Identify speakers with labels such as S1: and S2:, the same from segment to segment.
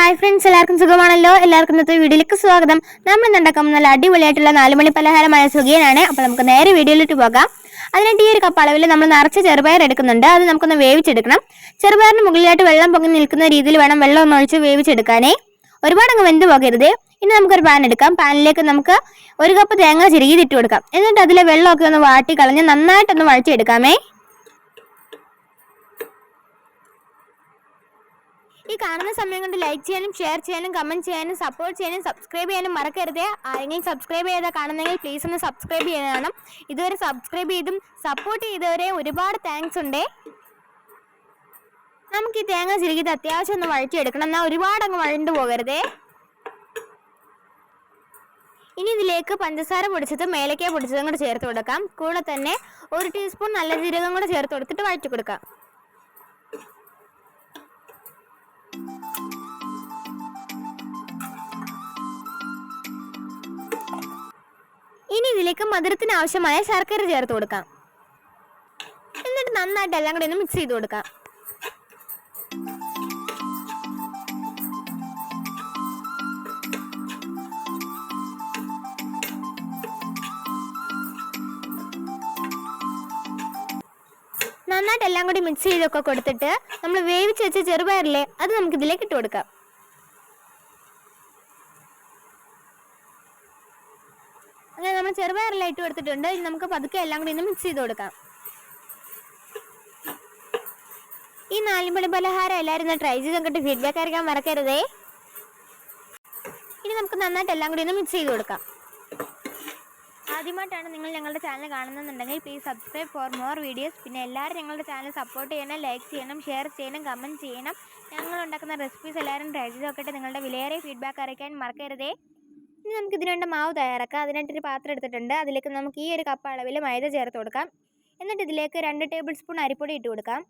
S1: Hi friends എല്ലാവർക്കും സുഖമാണല്ലോ? എല്ലാവർക്കും ഇന്നത്തെ വീഡിയോയിലേക്ക് സ്വാഗതം. നമ്മൾ ഇന്നുണ്ടാക്കുന്ന നല്ല അടിപൊളിയായിട്ടുള്ള നാലുമണി പലഹാരമായ സുഖിയനാണ്. അപ്പോൾ നമുക്ക് നേരെ വീഡിയോയിലേക്ക് പോകാം. അതിനായിട്ട് ഈ ഒരു കപ്പ് അളവിൽ നമ്മൾ നിറച്ച് ചെറുപയർ എടുക്കുന്നുണ്ട്. അത് നമുക്കൊന്ന് വേവിച്ചെടുക്കണം. ചെറുപയറിന് മുകളിലായിട്ട് വെള്ളം പൊങ്ങി നിൽക്കുന്ന രീതിയിൽ വേണം വെള്ളം ഒന്ന് ഒഴിച്ച് വേവിച്ചെടുക്കാനേ. ഒരുപാട് അങ്ങ് വെന്ത് പോകരുത്. ഇനി നമുക്കൊരു പാൻ എടുക്കാം. പാനിലേക്ക് നമുക്ക് ഒരു കപ്പ് തേങ്ങ ചിരുകിയിട്ട് കൊടുക്കാം. എന്നിട്ട് അതിലെ വെള്ളമൊക്കെ ഒന്ന് വാട്ടി കളഞ്ഞ് നന്നായിട്ടൊന്ന് വഴച്ചെടുക്കാമേ ഈ കാണുന്ന സമയം കൊണ്ട് ലൈക്ക് ചെയ്യാനും ഷെയർ ചെയ്യാനും കമന്റ് ചെയ്യാനും സപ്പോർട്ട് ചെയ്യാനും സബ്സ്ക്രൈബ് ചെയ്യാനും മറക്കരുത്. ആരെങ്കിലും സബ്സ്ക്രൈബ് ചെയ്താൽ കാണുന്നെങ്കിൽ പ്ലീസ് ഒന്ന് സബ്സ്ക്രൈബ് ചെയ്യണം ഇതുവരെ സബ്സ്ക്രൈബ് ചെയ്തും സപ്പോർട്ട് ചെയ്തവരെ ഒരുപാട് താങ്ക്സ് ഉണ്ട്. നമുക്ക് ഈ തേങ്ങ ചിരിക്കുന്നത് അത്യാവശ്യം ഒന്ന് വഴറ്റിയെടുക്കണം. എന്നാൽ ഒരുപാട് അങ്ങ് വഴണ്ടു പോകരുതേ. ഇനി ഇതിലേക്ക് പഞ്ചസാര പൊടിച്ചത് മേലക്ക പൊടിച്ചതും കൂടെ ചേർത്ത് കൊടുക്കാം. കൂടെ തന്നെ ഒരു ടീസ്പൂൺ നല്ല ജീരകം കൂടെ ചേർത്ത് കൊടുത്തിട്ട് വഴറ്റി കൊടുക്കാം. ഇതിലേക്ക് മധുരത്തിന് ആവശ്യമായ ശർക്കര ചേർത്ത് കൊടുക്കാം. എന്നിട്ട് നന്നായിട്ട് എല്ലാം കൂടി ഒന്ന് മിക്സ് ചെയ്ത് കൊടുക്കാം. നന്നായിട്ട് എല്ലാം കൂടി മിക്സ് ചെയ്തൊക്കെ കൊടുത്തിട്ട് നമ്മൾ വേവിച്ച് വെച്ച ചെറുപയറില്ലേ അത് നമുക്ക് ഇതിലേക്ക് ഇട്ട് കൊടുക്കാം. അങ്ങനെ നമ്മൾ ചെറുപയറെല്ലാം ഇട്ട് കൊടുത്തിട്ടുണ്ട്. ഇനി നമുക്ക് പതുക്കെ എല്ലാം കൂടി ഒന്ന് മിക്സ് ചെയ്ത് കൊടുക്കാം. ഈ നാലുമണി പലഹാരം എല്ലാവരും ഒന്ന് ട്രൈ ചെയ്ത് നോക്കിയിട്ട് ഫീഡ്ബാക്ക് അറിയിക്കാൻ മറക്കരുതേ. ഇനി നമുക്ക് നന്നായിട്ട് എല്ലാം കൂടി ഒന്ന് മിക്സ് ചെയ്ത് കൊടുക്കാം. ആദ്യമായിട്ടാണ് നിങ്ങൾ ഞങ്ങളുടെ ചാനൽ കാണുന്നുണ്ടെങ്കിൽ please subscribe for more videos പിന്നെ എല്ലാവരും ഞങ്ങളുടെ ചാനൽ സപ്പോർട്ട് ചെയ്യണം ലൈക്ക് ചെയ്യണം ഷെയർ ചെയ്യണം കമന്റ് ചെയ്യണം. ഞങ്ങൾ ഉണ്ടാക്കുന്ന റെസിപ്പീസ് എല്ലാവരും ട്രൈ ചെയ്ത് നോക്കിയിട്ട് നിങ്ങളുടെ വിലയേറെ ഫീഡ്ബാക്ക് അറിയിക്കാൻ മറക്കരുതേ. ഇനി നമുക്ക് ഇതിന് വേണ്ട മാവ് തയ്യാറാക്കാം. അതിനായിട്ടൊരു പാത്രം എടുത്തിട്ടുണ്ട്. അതിലേക്ക് നമുക്ക് ഈ ഒരു കപ്പ് അളവിൽ മൈദ ചേർത്ത് കൊടുക്കാം. എന്നിട്ട് ഇതിലേക്ക് രണ്ട് ടേബിൾ സ്പൂൺ അരിപ്പൊടി ഇട്ട് കൊടുക്കാം.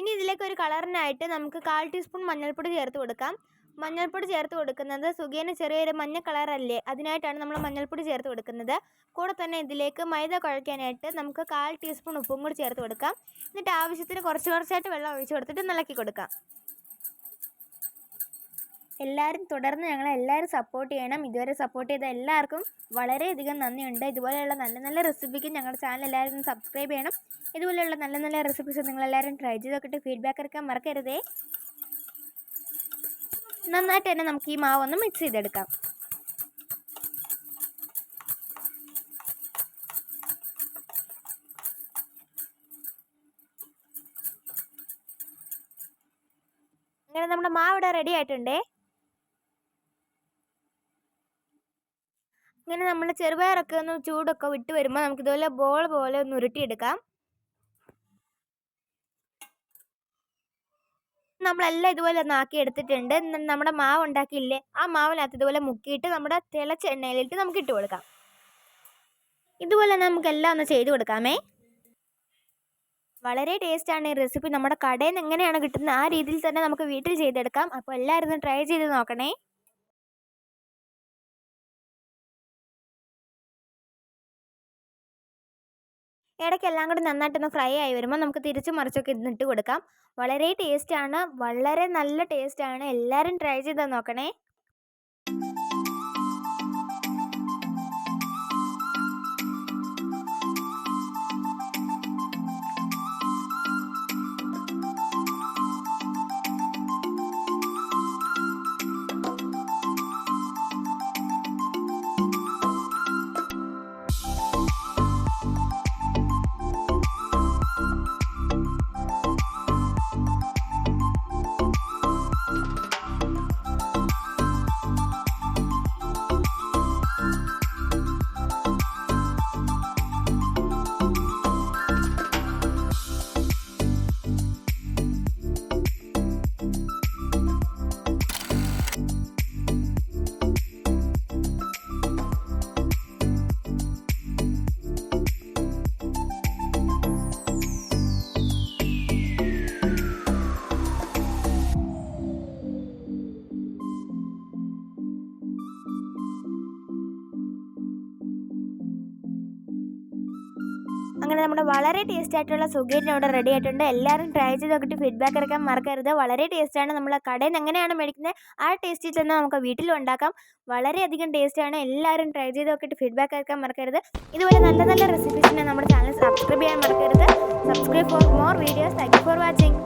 S1: ഇനി ഇതിലേക്ക് ഒരു കളറിനായിട്ട് നമുക്ക് കാൽ ടീസ്പൂൺ മഞ്ഞൾപ്പൊടി ചേർത്ത് കൊടുക്കാം. മഞ്ഞൾപ്പൊടി ചേർത്ത് കൊടുക്കുന്നത് സുഖേന ചെറിയൊരു മഞ്ഞ കളറല്ലേ അതിനായിട്ടാണ് നമ്മൾ മഞ്ഞൾപ്പൊടി ചേർത്ത് കൊടുക്കുന്നത്. കൂടെ തന്നെ ഇതിലേക്ക് മൈദ കുഴയ്ക്കാനായിട്ട് നമുക്ക് കാൽ ടീസ്പൂൺ ഉപ്പും കൂടി ചേർത്ത് കൊടുക്കാം. എന്നിട്ട് ആവശ്യത്തിന് കുറച്ച് കുറച്ചായിട്ട് വെള്ളം ഒഴിച്ച് കൊടുത്തിട്ട് നിളക്കി കൊടുക്കാം. എല്ലാവരും തുടർന്ന് ഞങ്ങളെ എല്ലാവരും സപ്പോർട്ട് ചെയ്യണം. ഇതുവരെ സപ്പോർട്ട് ചെയ്ത എല്ലാവർക്കും വളരെയധികം നന്ദിയുണ്ട്. ഇതുപോലെയുള്ള നല്ല നല്ല റെസിപ്പിക്ക് ഞങ്ങളുടെ ചാനൽ എല്ലാവരും സബ്സ്ക്രൈബ് ചെയ്യണം. ഇതുപോലെയുള്ള നല്ല നല്ല റെസിപ്പീസ് നിങ്ങളെല്ലാവരും ട്രൈ ചെയ്ത് നോക്കിയിട്ട് ഫീഡ്ബാക്ക് എടുക്കാൻ മറക്കരുതേ. നന്നായിട്ട് തന്നെ നമുക്ക് ഈ മാവ് ഒന്ന് മിക്സ് ചെയ്തെടുക്കാം. അങ്ങനെ നമ്മുടെ മാവ് ഇവിടെ റെഡി ആയിട്ടുണ്ടേ. ഇങ്ങനെ നമ്മൾ ചെറുപയറൊക്കെ ഒന്ന് ചൂടൊക്കെ വിട്ട് വരുമ്പോൾ നമുക്ക് ഇതുപോലെ ബോൾ പോലെ ഒന്ന് ഉരുട്ടിയെടുക്കാം. നമ്മളെല്ലാം ഇതുപോലെ ഒന്ന് ആക്കി എടുത്തിട്ടുണ്ട്. നമ്മുടെ മാവ് ഉണ്ടാക്കിയില്ലേ ആ മാവിനകത്ത് ഇതുപോലെ മുക്കിയിട്ട് നമ്മുടെ തിളച്ച എണ്ണയിലിട്ട് നമുക്ക് ഇട്ട് കൊടുക്കാം. ഇതുപോലെ നമുക്ക് എല്ലാം ഒന്ന് ചെയ്ത് കൊടുക്കാമേ. വളരെ ടേസ്റ്റാണ് ഈ റെസിപ്പി നമ്മുടെ കടയിൽ നിന്ന് എങ്ങനെയാണ് കിട്ടുന്നത് ആ രീതിയിൽ തന്നെ നമുക്ക് വീട്ടിൽ ചെയ്തെടുക്കാം. അപ്പോൾ എല്ലാവരും ട്രൈ ചെയ്ത് നോക്കണേ. ഇടയ്ക്ക് എല്ലാം കൂടി നന്നായിട്ടൊന്ന് ഫ്രൈ ആയി വരുമ്പോൾ നമുക്ക് തിരിച്ച് മറിച്ചൊക്കെ ഇന്നിട്ട് കൊടുക്കാം. വളരെ ടേസ്റ്റാണ്. വളരെ നല്ല ടേസ്റ്റാണ്. എല്ലാവരും ട്രൈ ചെയ്ത് നോക്കണേ. അങ്ങനെ നമ്മുടെ വളരെ ടേസ്റ്റ് ആയിട്ടുള്ള സുഗേറ്റിന് ഇവിടെ റെഡി ആയിട്ടുണ്ട്. എല്ലാവരും ട്രൈ ചെയ്ത് നോക്കിയിട്ട് ഫീഡ്ബാക്ക് ഇറക്കാൻ മറക്കരുത്. വളരെ ടേസ്റ്റാണ് നമ്മൾ കടയിൽ നിന്ന് എങ്ങനെയാണ് മേടിക്കുന്നത് ആ ടേസ്റ്റിൽ തന്നെ നമുക്ക് വീട്ടിലും ഉണ്ടാക്കാം. വളരെയധികം ടേസ്റ്റാണ് എല്ലാവരും ട്രൈ ചെയ്ത് നോക്കിയിട്ട് ഫീഡ്ബാക്ക് ഇറക്കാൻ മറക്കരുത്. ഇതുപോലെ നല്ല നല്ല റെസിപ്പീസിനെ നമ്മുടെ ചാനൽ സബ്സ്ക്രൈബ് ചെയ്യാൻ മറക്കരുത്. Subscribe for more videos thank for watching